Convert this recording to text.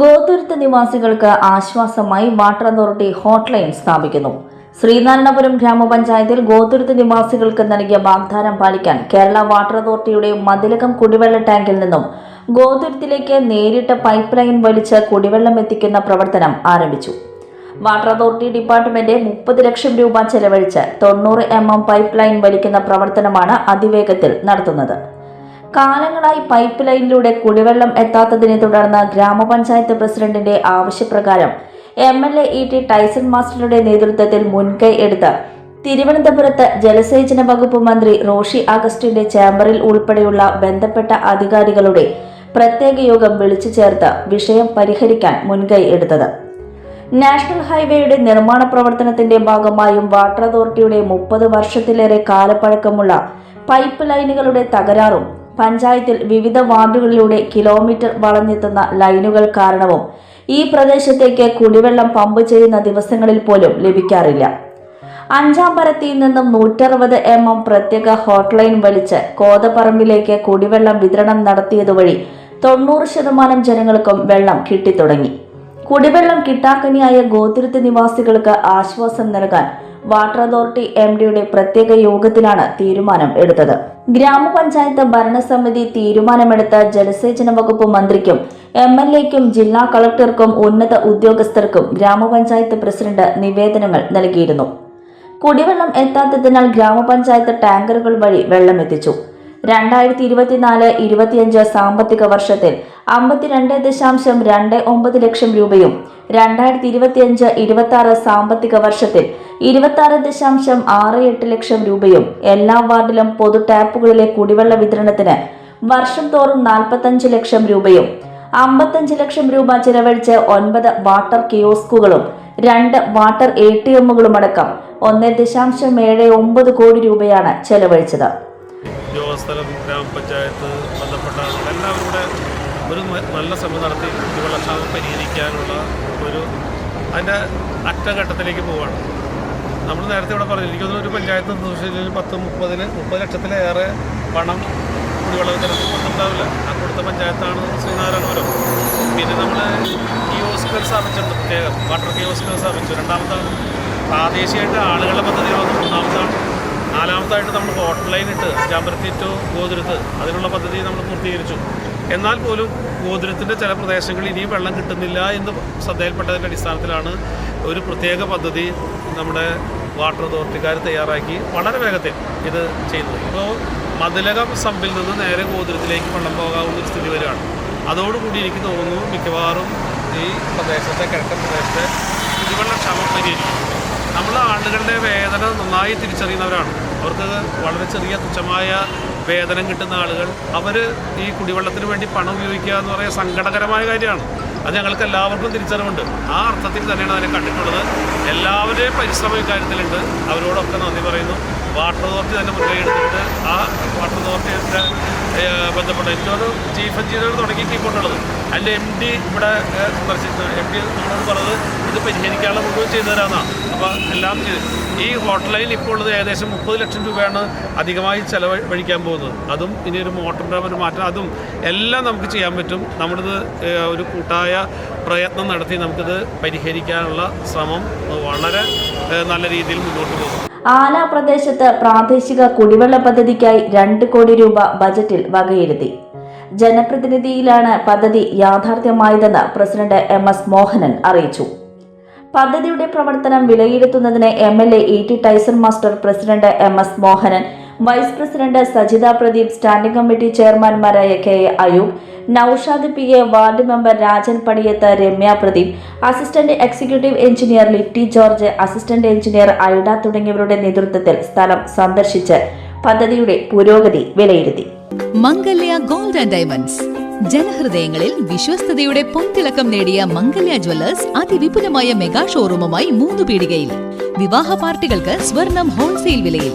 ഗോതുരുത്ത് നിവാസികൾക്ക് ആശ്വാസമായി water authority hotline സ്ഥാപിക്കുന്നു. ശ്രീനാരായണപുരം ഗ്രാമപഞ്ചായത്തിൽ ഗോതുരുത്ത് നിവാസികൾക്ക് നൽകിയ വാഗ്ദാനം പാലിക്കാൻ കേരള വാട്ടർ അതോറിറ്റിയുടെ മതിലകം കുടിവെള്ള ടാങ്കിൽ നിന്നും ഗോതുരുത്തിലേക്ക് നേരിട്ട് പൈപ്പ് ലൈൻ വലിച്ച് കുടിവെള്ളം എത്തിക്കുന്ന പ്രവർത്തനം ആരംഭിച്ചു. വാട്ടർ അതോറിറ്റി ഡിപ്പാർട്ട്മെന്റ് മുപ്പത് ലക്ഷം രൂപ ചെലവഴിച്ച് തൊണ്ണൂറ് എം എം പൈപ്പ് ലൈൻ വലിക്കുന്ന പ്രവർത്തനമാണ് അതിവേഗത്തിൽ നടത്തുന്നത്. കാലങ്ങളായി പൈപ്പ് ലൈനിലൂടെ കുടിവെള്ളം എത്താത്തതിനെ തുടർന്ന് ഗ്രാമപഞ്ചായത്ത് പ്രസിഡന്റിന്റെ ആവശ്യപ്രകാരം M L A E T Tyson മാസ്റ്ററുടെ നേതൃത്വത്തിൽ മുൻകൈ എടുത്ത് തിരുവനന്തപുരത്ത് ജലസേചന വകുപ്പ് മന്ത്രി റോഷി അഗസ്റ്റിന്റെ ചേംബറിൽ ഉൾപ്പെടെയുള്ള ബന്ധപ്പെട്ട അധികാരികളുടെ പ്രത്യേക യോഗം വിളിച്ചു ചേർത്ത് വിഷയം പരിഹരിക്കാൻ മുൻകൈ എടുത്തത്. നാഷണൽ ഹൈവേയുടെ നിർമ്മാണ പ്രവർത്തനത്തിന്റെ ഭാഗമായും വാട്ടർ അതോറിറ്റിയുടെ മുപ്പത് വർഷത്തിലേറെ കാലപ്പഴക്കമുള്ള പൈപ്പ് ലൈനുകളുടെ തകരാറും പഞ്ചായത്തിൽ വിവിധ വാർഡുകളിലൂടെ കിലോമീറ്റർ വളഞ്ഞെത്തുന്ന ലൈനുകൾ കാരണവും ഈ പ്രദേശത്തേക്ക് കുടിവെള്ളം പമ്പ് ചെയ്യുന്ന ദിവസങ്ങളിൽ പോലും ലഭിക്കാറില്ല. അഞ്ചാം പരത്തിയിൽ നിന്നും നൂറ്ററുപത് എം എം പ്രത്യേക ഹോട്ട്ലൈൻ വലിച്ച് കോതപ്പറമ്പിലേക്ക് കുടിവെള്ളം വിതരണം നടത്തിയതുവഴി തൊണ്ണൂറ് ശതമാനം ജനങ്ങൾക്കും വെള്ളം കിട്ടിത്തുടങ്ങി. കുടിവെള്ളം കിട്ടാക്കനിയായ ഗോത്രത്തി നിവാസികൾക്ക് ആശ്വാസം നൽകാൻ വാട്ടർ അതോറിറ്റി എം ഡിയുടെ പ്രത്യേക യോഗത്തിലാണ് തീരുമാനം എടുത്തത്. ഗ്രാമപഞ്ചായത്ത് ഭരണസമിതി തീരുമാനമെടുത്ത ജലസേചന വകുപ്പ് മന്ത്രിക്കും എം എൽ എക്കും ജില്ലാ കളക്ടർക്കും ഉന്നത ഉദ്യോഗസ്ഥർക്കും ഗ്രാമപഞ്ചായത്ത് പ്രസിഡന്റ് നിവേദനങ്ങൾ നൽകിയിരുന്നു. കുടിവെള്ളം എത്താത്തതിനാൽ ഗ്രാമപഞ്ചായത്ത് ടാങ്കറുകൾ വഴി വെള്ളം എത്തിച്ചു രണ്ടായിരത്തി ഇരുപത്തിനാല് ഇരുപത്തിയഞ്ച് സാമ്പത്തിക വർഷത്തിൽ അമ്പത്തിരണ്ട് ദശാംശം രണ്ട് ഒമ്പത് ലക്ഷം രൂപയും രണ്ടായിരത്തി ഇരുപത്തിയഞ്ച് ഇരുപത്തി ആറ് സാമ്പത്തിക വർഷത്തിൽ ഇരുപത്തി ദശാംശം ആറ് എട്ട് ലക്ഷം രൂപയും എല്ലാ വാർഡിലും പൊതു ടാപ്പുകളിലെ കുടിവെള്ള വിതരണത്തിന് വർഷം തോറും നാൽപ്പത്തഞ്ച് ലക്ഷം രൂപയും അമ്പത്തഞ്ച് ലക്ഷം രൂപ ചിലവഴിച്ച് ഒൻപത് വാട്ടർ കിയോസ്കുകളും രണ്ട് വാട്ടർ എ ടി എമ്മുകളും അടക്കം ഒന്ന് ദശാംശം ഏഴ് ഒമ്പത് കോടി രൂപയാണ് ചെലവഴിച്ചത്. ഉദ്യോഗസ്ഥരും ഗ്രാമപഞ്ചായത്ത് ബന്ധപ്പെട്ട എല്ലാവരുടെ ഒരു നല്ല ശ്രമം നടത്തി കുടിവെള്ളക്ഷാമം പരിഹരിക്കാനുള്ള ഒരു അതിന്റെ അറ്റഘട്ടത്തിലേക്ക് പോവുകയാണ് നമ്മൾ നേരത്തെ ഇവിടെ പറഞ്ഞു എനിക്ക് തോന്നുന്നു ഒരു പഞ്ചായത്ത് നിർദ്ദേശത്തിൽ പത്ത് മുപ്പതിന് മുപ്പത് ലക്ഷത്തിലേറെ പണം കുടിവെള്ള കൊടുത്തിട്ടുണ്ടാവില്ല ആ കൊടുത്ത പഞ്ചായത്താണ് ശ്രീനാരായണപുരം പിന്നെ നമ്മൾ കിയോസ്കുകൾ സ്ഥാപിച്ചിട്ടുണ്ട് പ്രത്യേകം വാട്ടർ കിയോസ്കുകൾ സ്ഥാപിച്ചു. രണ്ടാമതാണ് പ്രാദേശികമായിട്ട് ആളുകളുടെ പദ്ധതി വന്നു മൂന്നാമതാണ് നാലാമതായിട്ട് നമ്മൾ ഹോട്ടൽ ലൈൻ ഇട്ട് അഞ്ചാമ്പരത്തി ടു ഗോതിരത്ത് അതിനുള്ള പദ്ധതി നമ്മൾ പൂർത്തീകരിച്ചു. എന്നാൽ പോലും ഗോതുരത്തിന്റെ ചില പ്രദേശങ്ങളിൽ ഇനിയും വെള്ളം കിട്ടുന്നില്ല എന്ന് ശ്രദ്ധയിൽപ്പെട്ടതിന്റെ അടിസ്ഥാനത്തിലാണ് ഒരു പ്രത്യേക പദ്ധതി നമ്മുടെ വാട്ടർ അതോറിറ്റിക്കാർ തയ്യാറാക്കി വളരെ വേഗത്തിൽ ഇത് ചെയ്യുന്നത് ഇപ്പോൾ മതിലകം സമ്പിൽ നിന്ന് നേരെ ഗോതുരത്തിലേക്ക് വെള്ളം പോകാവുന്ന ഒരു സ്ഥിതി വരികയാണ്. അതോടുകൂടി എനിക്ക് തോന്നുന്നു മിക്കവാറും ഈ പ്രദേശത്തെ കിഴക്കൻ പ്രദേശത്തെ കുടിവെള്ളക്ഷാമം പരിഹരിക്കും. നമ്മൾ ആളുകളുടെ വേദന നന്നായി തിരിച്ചറിയുന്നവരാണ്. അവർക്ക് വളരെ ചെറിയ തുച്ഛമായ വേതനം കിട്ടുന്ന ആളുകൾ അവർ ഈ കുടിവെള്ളത്തിന് വേണ്ടി പണം ഉപയോഗിക്കുക എന്ന് പറയുന്ന സങ്കടകരമായ കാര്യമാണ്. അത് ഞങ്ങൾക്ക് എല്ലാവർക്കും തിരിച്ചറിവുണ്ട്. ആ അർത്ഥത്തിൽ തന്നെയാണ് അതിനെ കണ്ടിട്ടുള്ളത്. എല്ലാവരുടെയും പരിശ്രമം ഇക്കാര്യത്തിലുണ്ട്. അവരോടൊക്കെ നന്ദി പറയുന്നു. വാട്ടർ അതോറിറ്റി തന്നെ മുൻകൈ എടുത്തിട്ട് ആ വാട്ടർ അതോറിറ്റിയുടെ ബന്ധപ്പെട്ട ഏറ്റവും ചീഫ് എഞ്ചിനീയർ തുടങ്ങിയിട്ട് ഇപ്പോഴുള്ളത് അതിന്റെ എം ഡി ഇവിടെ സന്ദർശിച്ചു എം ഡി നമ്മളോട് പറഞ്ഞത് ഇത് പരിഹരിക്കാനുള്ള മുഴുവൻ ചെയ്തു തരാമെന്നാണ് അപ്പോൾ എല്ലാം ചെയ്ത്. ഈ ഹോട്ടലിൽ ഇപ്പോൾ ഉള്ളത് ഏകദേശം മുപ്പത് ലക്ഷം രൂപയാണ് അധികമായി ചെലവഴിക്കാൻ പോകുന്നത്. അതും ഇനി ഒരു മോട്ടറിന്റെ ഒരു മാറ്റം. അതും എല്ലാം നമുക്ക് ചെയ്യാൻ പറ്റും. നമ്മളിത് ഒരു കൂട്ടായ പ്രയത്നം നടത്തി നമുക്കിത് പരിഹരിക്കാനുള്ള ശ്രമം വളരെ നല്ല രീതിയിൽ മുന്നോട്ട് പോകും ആല പ്രദേശത്ത് പ്രാദേശിക കുടിവെള്ള പദ്ധതിക്കായി രണ്ട് കോടി രൂപ ബജറ്റിൽ വകയിരുത്തി. ജനപ്രതിനിധിയിലാണ് പദ്ധതി യാഥാർത്ഥ്യമായതെന്ന് പ്രസിഡന്റ് എം എസ് മോഹനൻ അറിയിച്ചു. പദ്ധതിയുടെ പ്രവർത്തനം വിലയിരുത്തുന്നതിന് M L A T Tyson master president M S Mohanan vice president Sajitha Pradeep standing committee ചെയർമാൻമാരായ K A Ayub Naushad P A ward member Rajan Paniyath Ramya Pradeep assistant executive engineer Litty George assistant engineer Ida തുടങ്ങിയവരുടെ നേതൃത്വത്തിൽ സ്ഥലം സന്ദർശിച്ച് പദ്ധതിയുടെ പുരോഗതി വിലയിരുത്തി. Mangalya gold and diamonds. ജനഹൃദയങ്ങളിൽ വിശ്വസ്തയുടെ പൊൻതിളക്കം നേടിയ മംഗല്യ ജ്വല്ലേഴ്സ് അതിവിപുലമായ മെഗാ ഷോറൂമുമായി മൂന്ന് പീടികയിൽ വിവാഹ പാർട്ടികൾക്ക് സ്വർണം ഹോൾസെയിൽ വിലയിൽ.